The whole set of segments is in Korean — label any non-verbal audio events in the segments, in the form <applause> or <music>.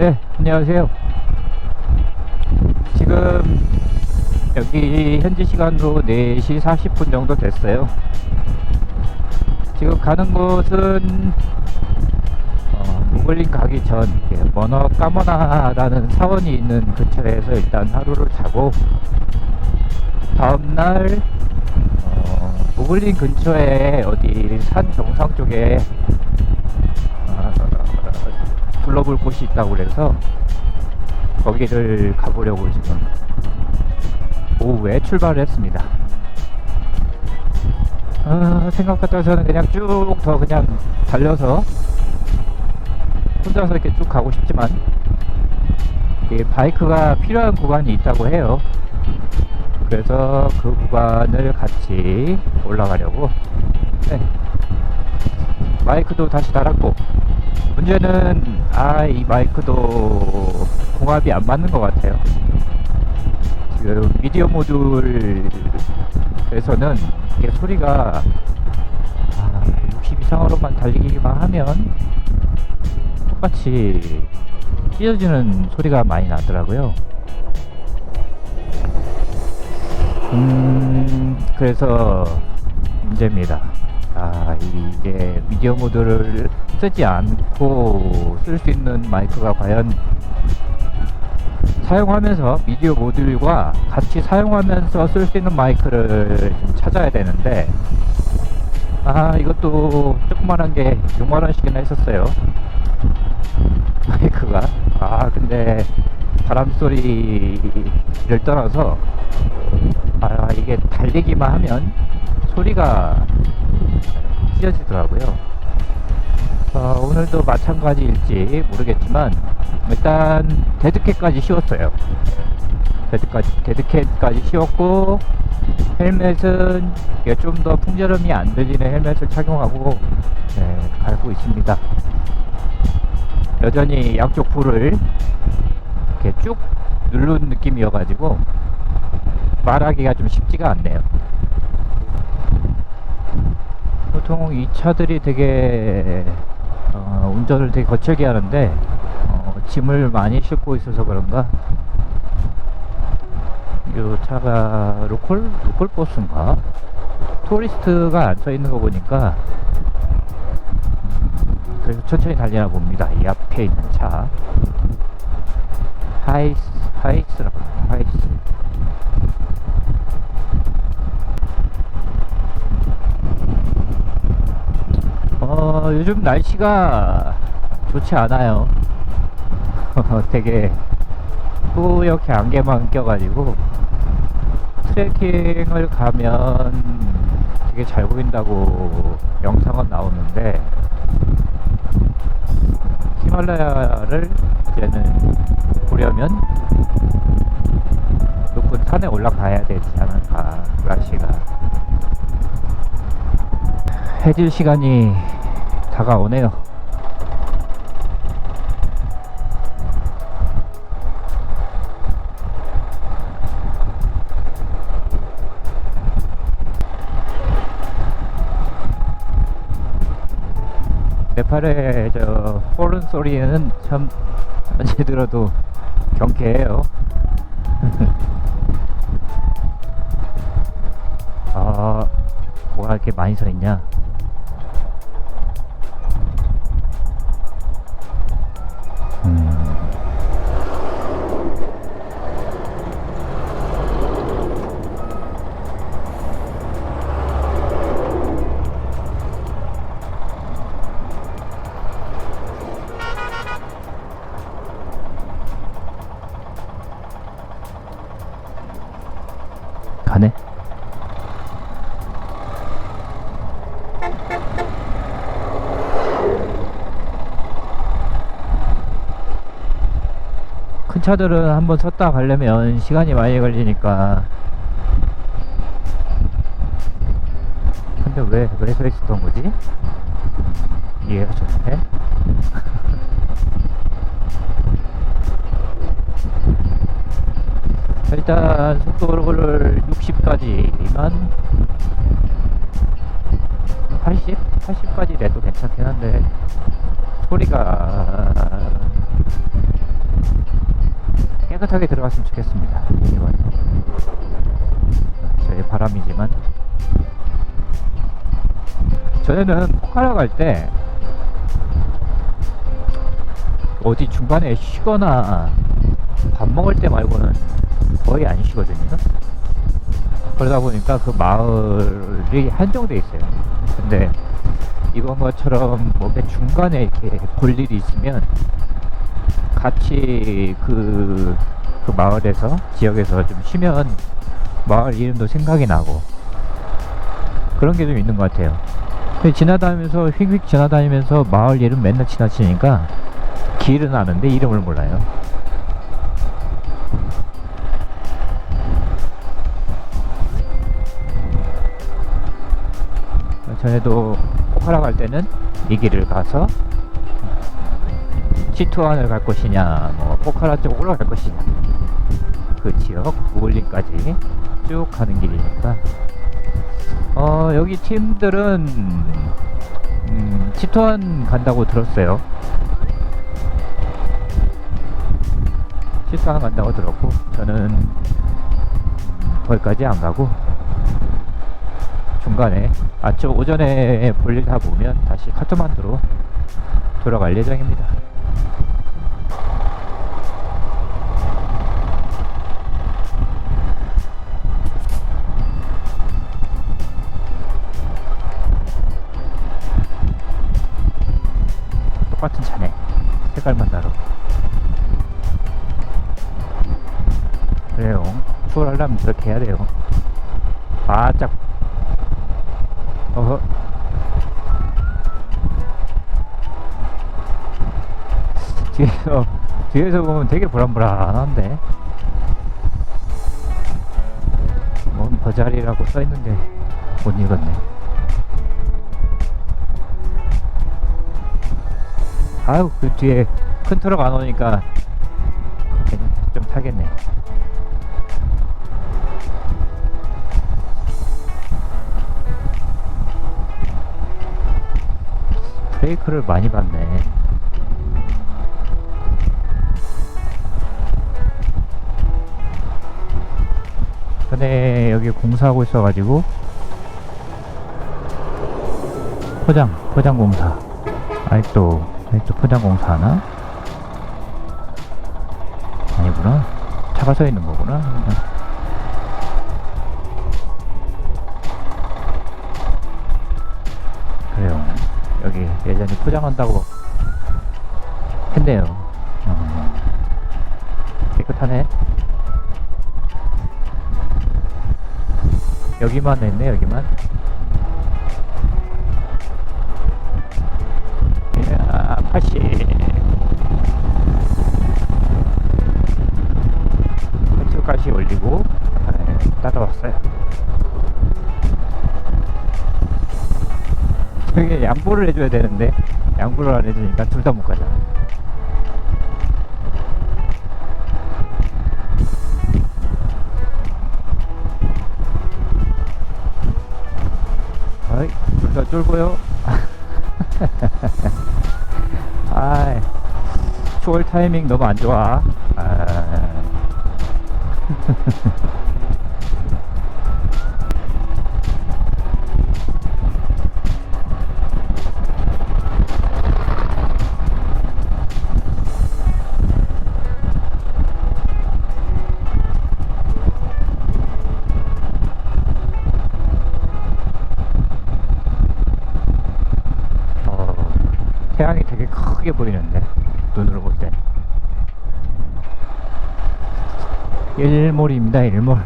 네, 안녕하세요. 지금 여기 현지 시간으로 4시 40분 정도 됐어요. 지금 가는 곳은 어, 무글린 가기 전 예, 머너 까머나라는 사원이 있는 근처에서 일단 하루를 자고 다음날 어, 무글린 근처에 어디 산 정상 쪽에 어, 둘러볼 곳이 있다고 그래서 거기를 가보려고 지금 오후에 출발을 했습니다. 아, 생각 같아서는 그냥 쭉 더 그냥 달려서 혼자서 이렇게 쭉 가고 싶지만 이 바이크가 필요한 구간이 있다고 해요. 그래서 그 구간을 같이 올라가려고 네. 마이크도 다시 달았고 문제는 아 이 마이크도 궁합이 안 맞는 것 같아요. 지금 미디어 모듈에서는 이게 소리가 아, 60 이상으로만 달리기만 하면 똑같이 찢어지는 소리가 많이 나더라고요. 음 그래서 문제입니다 아 이게 미디어 모드를 쓰지 않고 쓸 수 있는 마이크가 과연 사용하면서 미디어 모듈과 같이 사용하면서 쓸 수 있는 마이크를 좀 찾아야 되는데 아 이것도 조그만한 게 6만원씩이나 했었어요. 마이크가. 아 근데 바람 소리를 떠나서 아 이게 달리기만 하면 소리가 찢어지더라고요. 어, 오늘도 마찬가지일지 모르겠지만 일단 데드캣까지 씌웠어요. 데드까지 데드캣까지 씌웠고 헬멧은 좀 더 풍절음이 안 들리는 헬멧을 착용하고 네, 갈고 있습니다. 여전히 양쪽 불을 이렇게 쭉 누른 느낌이어가지고 말하기가 좀 쉽지가 않네요. 보통 이 차들이 되게 어, 운전을 되게 거칠게 하는데 어, 짐을 많이 싣고 있어서 그런가 이 차가 로컬 로컬 버스인가 토리스트가 안 써 있는 거 보니까 음, 그래서 천천히 달리나 봅니다. 이 앞에 있는 차 하이스 하이스라고. 하이스 어, 요즘 날씨가 좋지 않아요. <laughs> 되게 뿌옇게 안개만 껴가지고 트레킹을 가면 되게 잘 보인다고 영상은 나오는데 히말라야를 이제는 보려면 높은 산에 올라가야 되지 않을까 날씨가 해질 시간이 다가오네요. 네팔의 저 호른 소리는 참 언제 들어도 경쾌해요. <laughs> 아, 뭐가 이렇게 많이 서 있냐? 큰 차들은 한번 섰다 가려면 시간이 많이 걸리니까 근데 왜, 왜 서 있었던 거지? 이해가 좀 돼? <laughs> 일단 속도를 60까지만 80? 80까지 내도 괜찮긴 한데 소리가 깨끗하게 들어갔으면 좋겠습니다. 이번에 저의 바람이지만 전에는 포카라 갈 때 어디 중간에 쉬거나 밥 먹을 때 말고는 거의 안 쉬거든요. 그러다 보니까 그 마을이 한정돼 있어요. 근데 이번 것처럼 뭔가 중간에 이렇게 볼 일이 있으면 같이 그, 그 마을에서 지역에서 좀 쉬면 마을 이름도 생각이 나고 그런 게 좀 있는 것 같아요. 지나다니면서 휙휙 지나다니면서 마을 이름 맨날 지나치니까 길은 아는데 이름을 몰라요. 전에도 포카라 갈 때는 이 길을 가서 시투안을 갈 것이냐, 뭐 포카라 쪽으로 갈 것이냐, 그 지역 우울리까지 쭉 가는 길이니까. 어 여기 팀들은 음, 시투안 간다고 들었어요. 시투안 간다고 들었고 저는 음, 거기까지 안 가고 중간에 아침 오전에 볼일 다 보면 다시 카트만두로 돌아갈 예정입니다. 하려면 그렇게 해야 돼요. 바짝 어허. 뒤에서, 뒤에서 보면 되게 불안불안한데. 뭔 버자리라고 써있는데 못 읽었네. 아유, 그 뒤에 큰 트럭 안 오니까 좀 타겠네. 브레이크를 많이 밟네. 근데 여기 공사하고 있어가지고 포장 포장 공사 아직도 아직도 포장 공사 하나? 아니구나 차가 서 있는 거구나. 예전에 포장한다고 했네요. 어, 깨끗하네. 여기만 했네, 여기만. 이야, 80. 왼쪽까지 올리고, 네, 따라왔어요. 저게 양보를 해줘야 되는데 양보를 안 해주니까 둘 다 못 가잖아. 어이, 둘 다 쫄고요. <laughs> 아이, 추월 타이밍 너무 안 좋아. 아. <laughs> 일몰입니다 일몰.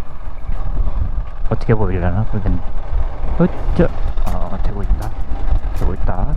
어떻게 보이려나 모르겠네. 어쩌? 어 되고 있다. 되고 있다.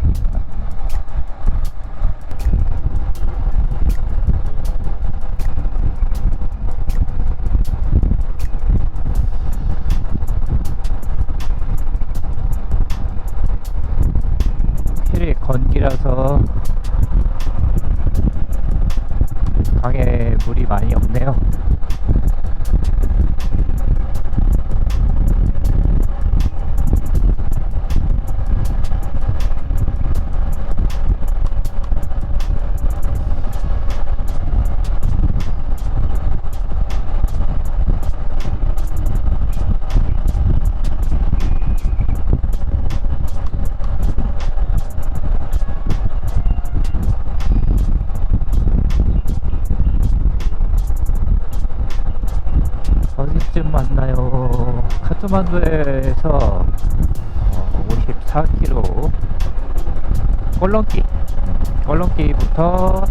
한반도에서 어, 54km 꼴렁기. 음, 꼴렁기부터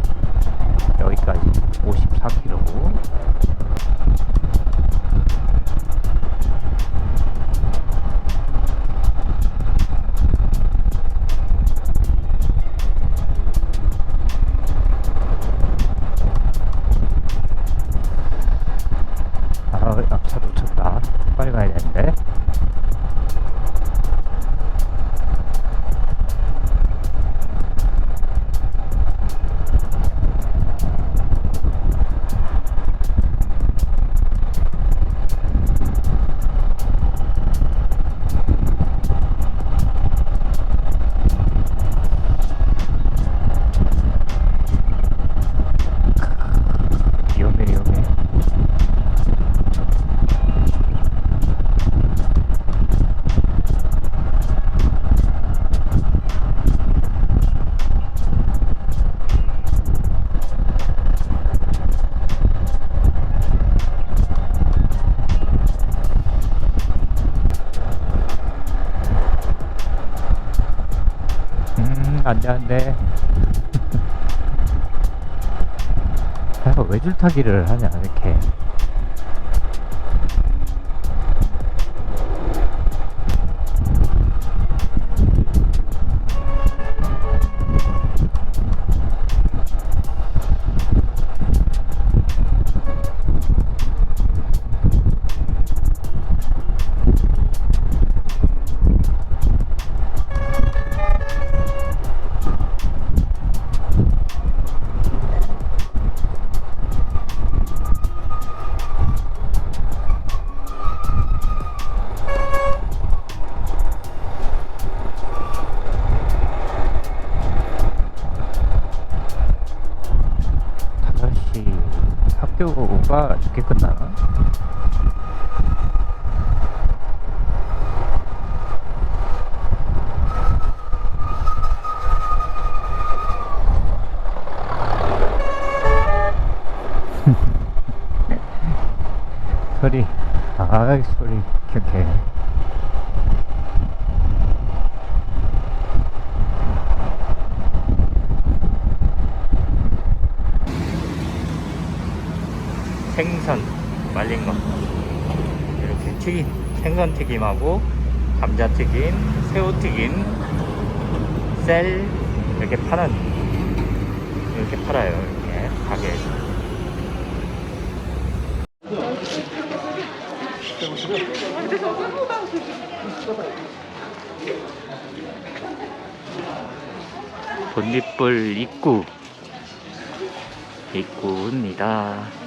여기까지 음, 안 돼, 안 돼. 내가 외줄타기를 하냐, 이렇게. 다섯 시 학교가 늦게 끝나나? 소리, 아, 소리, 켜게. 생선 말린 거 이렇게 튀김 생선 튀김하고 감자 튀김 새우 튀김 셀 이렇게 파는 이렇게 팔아요 이렇게 가게에서 본딧불 입구. 입구입니다